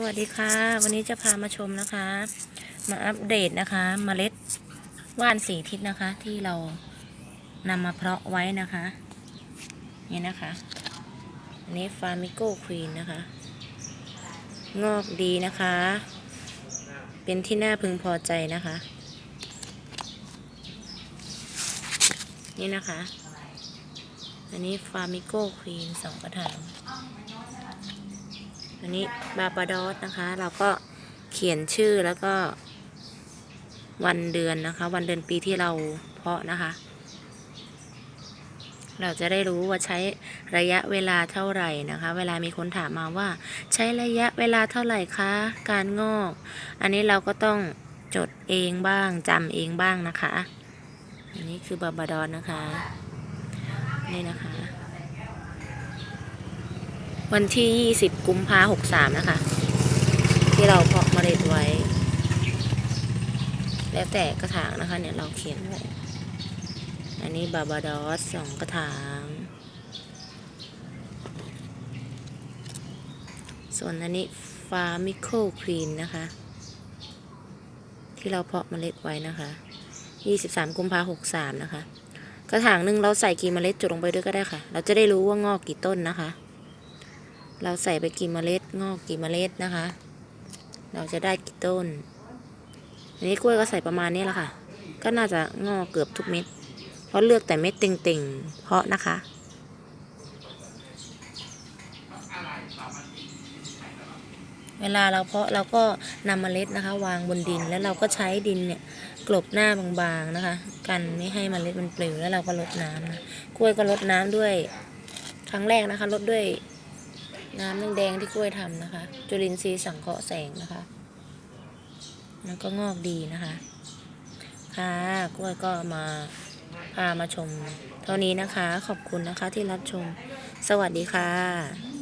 สวัสดีค่ะ วันนี้จะพามาชมนะคะ มาอัปเดตนะคะมเมล็ดว่านสีทิศนะคะ ที่เรานำมาเพาะไว้นะคะนี่นะคะอันนี้ฟาร์มิโก้ควีนนะคะ งอกดีนะคะ เป็นที่น่าพึงพอใจนะคะ นี่นะคะ อันนี้ฟาร์มิโก้ควีนสองกระถาง อันนี้บาบาดอสนะคะ เราก็เขียนชื่อแล้วก็ วันเดือนนะคะ วันเดือนปีที่เราเพาะนะคะ เราจะได้รู้ว่าใช้ระยะเวลาเท่าไหร่นะคะ เวลามีคนถามมาว่า ใช้ระยะเวลาเท่าไหร่คะการงอก อันนี้เราก็ต้องจดเองบ้างจำเองบ้างนะคะ อันนี้คือบาบาดอสนะคะ นี่นะคะ วันที่ 20 กุมภาหกสามนะคะ ที่เราเพาะเมล็ดไว้ แล้วแต่กระถางนะคะ เนี่ยเราเขียนไว้อันนี้บาบาดอสสองกระถาง ส่วนอันนี้ฟาร์มิโคควีนนะคะ ที่เราเพาะเมล็ดไว้นะคะ 23 กุมภาหกสามนะคะ กระถางหนึ่งเราใส่กี่เมล็ดจุดลงไปด้วยก็ได้ค่ะ เราจะได้รู้ว่างอกกี่ต้นนะคะ เราใส่ไปกี่เมล็ดงอกกี่เมล็ดนะคะ เราจะได้กี่ต้นอันนี้กล้วยก็ใส่ประมาณนี้แหละค่ะ ก็น่าจะงอกเกือบทุกเม็ด เพราะเลือกแต่เม็ดเต่งๆ เพาะนะคะ เวลาเราเพาะเราก็นำเมล็ดนะคะ วางบนดินแล้วเราก็ใช้ดินเนี่ยกลบหน้าบางๆนะคะ กันไม่ให้เมล็ดมันปลิวแล้วเราก็ลดน้ำนะกล้วยก็ลดน้ำด้วยครั้งแรกนะคะลดด้วย น้ำแดงๆที่กล้วยทำนะคะ จุลินทรีย์สังเคราะห์แสงนะคะแล้วก็งอกดีนะคะ ค่ะ กล้วยก็มาพามาชม เท่านี้นะคะ ขอบคุณนะคะที่รับชม สวัสดีค่ะ